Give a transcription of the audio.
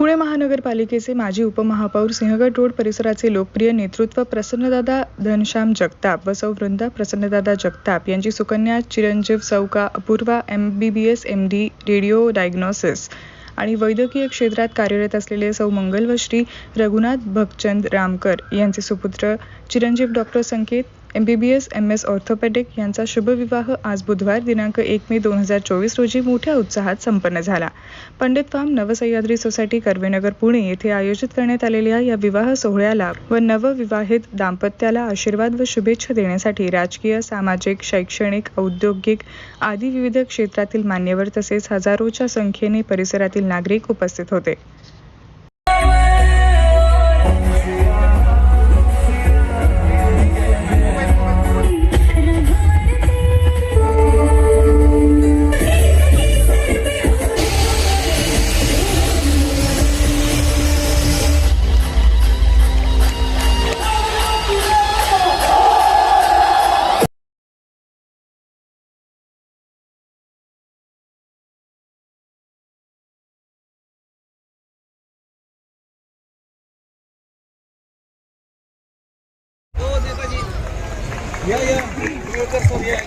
महानगरपालिकेचे माजी उपमहापौर सिंहगड रोड परिसराचे लोकप्रिय नेतृत्व प्रसन्नदादा धनश्याम जगताप व सौ वृंदा प्रसन्नदादा जगताप यांची सुकन्या चिरंजीव चौका Apurva M B B S M D radio diagnosis आणि वैद्यकीय क्षेत्रात कार्यरत असलेले सौ मंगल व श्री रघुनाथ भगचंद रामकर यांचे सुपुत्र चिरंजीव doctor Sanket M B B S M S orthopaedic यांचा शुभविवाह आज बुधवार दिनांक एक मे दोन हजार चोवीस रोजी मोठ्या उत्साहात संपन्न झाला. पंडित फार्म नवसह्याद्री सोसायटी कर्वेनगर पुणे येथे आयोजित करण्यात आलेल्या या विवाह सोहळ्याला व नवविवाहित दाम्पत्याला आशीर्वाद व शुभेच्छा देण्यासाठी राजकीय सामाजिक शैक्षणिक औद्योगिक आदी विविध क्षेत्रातील मान्यवर तसेच हजारोच्या संख्येने परिसरातील नागरिक उपस्थित होते. 爷爷，你又在抽烟。